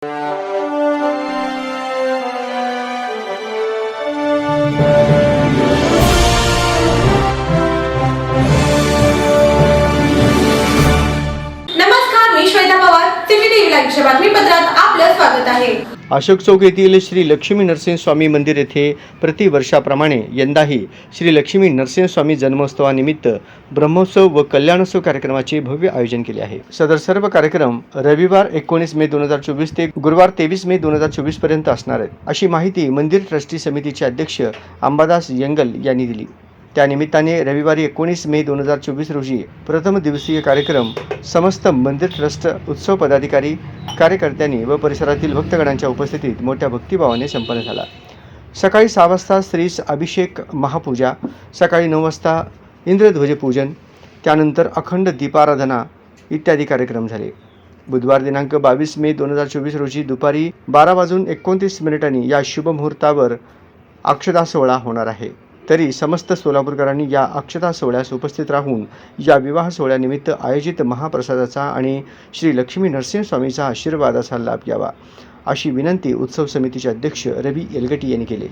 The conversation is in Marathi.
Música लाईव्हच्या बातमीपत्रात आपलं स्वागत आहे. अशोक चौक येथील श्री लक्ष्मी नरसिंह स्वामी मंदिर येथे प्रतिवर्षाप्रमाणे यंदाही श्री लक्ष्मी नरसिंह स्वामी जन्मोत्सवानिमित्त ब्रह्मोत्सव व कल्याणोत्सव कार्यक्रमाचे भव्य आयोजन केले आहे. सदर सर्व कार्यक्रम रविवार एकोणीस मे दोन हजार चोवीस ते गुरुवार तेवीस मे दोन हजार चोवीसपर्यंत असणार आहेत अशी माहिती मंदिर ट्रस्टी समितीचे अध्यक्ष अंबादास यंगल यांनी दिली. त्यानिमित्ताने रविवारी एकोणीस मे दोन हजार चोवीस रोजी प्रथम दिवसीय कार्यक्रम समस्त मंदिर ट्रस्ट उत्सव पदाधिकारी कार्यकर्त्यांनी व परिसरातील भक्तगणांच्या उपस्थितीत मोठ्या भक्तिभावाने संपन्न झाला. सकाळी सहा वाजता श्रीस अभिषेक महापूजा सकाळी नऊ वाजता इंद्रध्वजपूजन त्यानंतर अखंड दीपाराधना इत्यादी कार्यक्रम झाले. बुधवार दिनांक बावीस मे दोन हजार चोवीस रोजी दुपारी बारा वाजून एकोणतीस मिनिटांनी या शुभमुहूर्तावर अक्षदा सोहळा होणार आहे. तरी समस्त सोलापूरकरांनी या अक्षता सोहळ्यास उपस्थित राहून या विवाह सोहळ्यानिमित्त आयोजित महाप्रसादाचा आणि श्री लक्ष्मी नरसिंहस्वामीचा आशीर्वादाचा लाभ घ्यावा अशी विनंती उत्सव समितीचे अध्यक्ष रवी येलगटी यांनी केली.